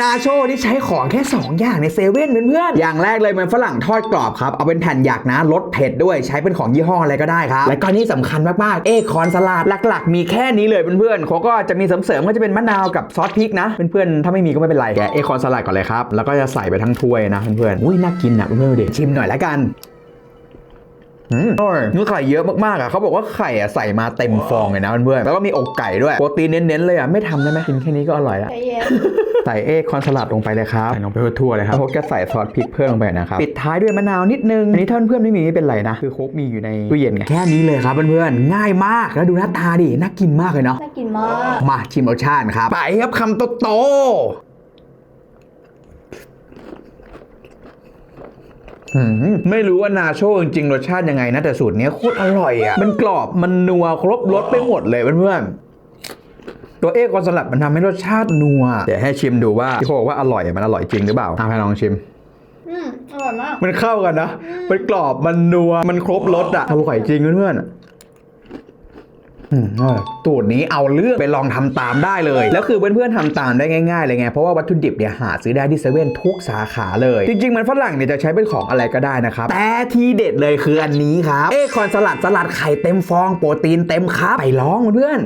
นาโชที่ใช้ของแค่ 2 อย่างในเซเว่นเพื่อนๆอย่างแรกเลยมันฝรั่งทอดกรอบครับ เอาเป็นแผ่นหยักนะรสเผ็ดด้วยใช้เป็นของยี่ห้ออะไรก็ได้ครับ และก็นี่สำคัญมากๆ เอคอนสลัดหลักๆ มีแค่นี้เลยเพื่อนๆเขาก็จะมีเสริมๆก็จะเป็นมะนาวกับซอสพริกนะเพื่อนๆถ้าไม่มีก็ไม่เป็นไรแกะเอคอนสลัดก่อนเลยครับแล้วก็จะใส่ไปทั้งถ้วยนะเพื่อนๆอุ้ยน่ากินอะเพื่อนๆดูดิชิมหน่อยละกันอืมอร่อยเนื้อไข่เยอะมากๆอะเขาบอกว่าไข่อะใส่มาเต็มฟองเลยนะเพื่อนๆแล้วก็มีอกไก่ด้วยโปรตีนเน้นๆเลยอะไม่ทำได้ไหมกินแค่นี้ก็อร่อยแล้ว ใจเย็นใส่เอคอนสลัดลงไปเลยครับใส่ลงไปทั่วๆเลยครับโค้กจะใส่ซอสพริกเพิ่มลงไปนะครับปิดท้ายด้วยมะนาวนิดนึงอันนี้ถ้าเพื่อนๆไม่มีไม่เป็นไรนะคือโค้กมีอยู่ในตู้เย็นไงแค่นี้เลยครับเพื่อนๆง่ายมากแล้วดูหน้าตาดิน่ากินมากเลยเนาะน่ากินมากมาชิมรสชาติครับไปครับคำโตๆหืมไม่รู้ว่านาโชจริงๆรสชาติยังไงนะแต่สูตรเนี้ยโคตรอร่อยอะ มันกรอบมันนัวครบรสไปหมดเลยเพื่อนๆ ตัวเอกคอนสลัดมันทำให้รสชาตินัวเดี๋ยวให้ชิมดูว่าที่เขาบอกว่าอร่อยมันอร่อยจริงหรือเปล่าอะให้ลองชิมอืมอร่อยมากมันเข้ากันนะมันกรอบมันนัวมันครบรสอะอร่อยจริงเพื่อนๆอืมอร่อยสูตรนี้เอาเรื่องไปลองทำตามได้เลย แล้วคือเพื่อนๆทำตามได้ง่ายๆเลยไง เพราะว่าวัตถุดิบเนี่ยหาซื้อได้ที่เซเว่นทุกสาขาเลย จริงๆ มันฝรั่งเนี่ยจะใช้เป็นของอะไรก็ได้นะครับ แต่ทีเด็ดเลยคืออันนี้ครับ เอคอนสลัดสลัดไข่เต็มฟองโปรตีนเต็มครับ ไปลองเพื่อนๆ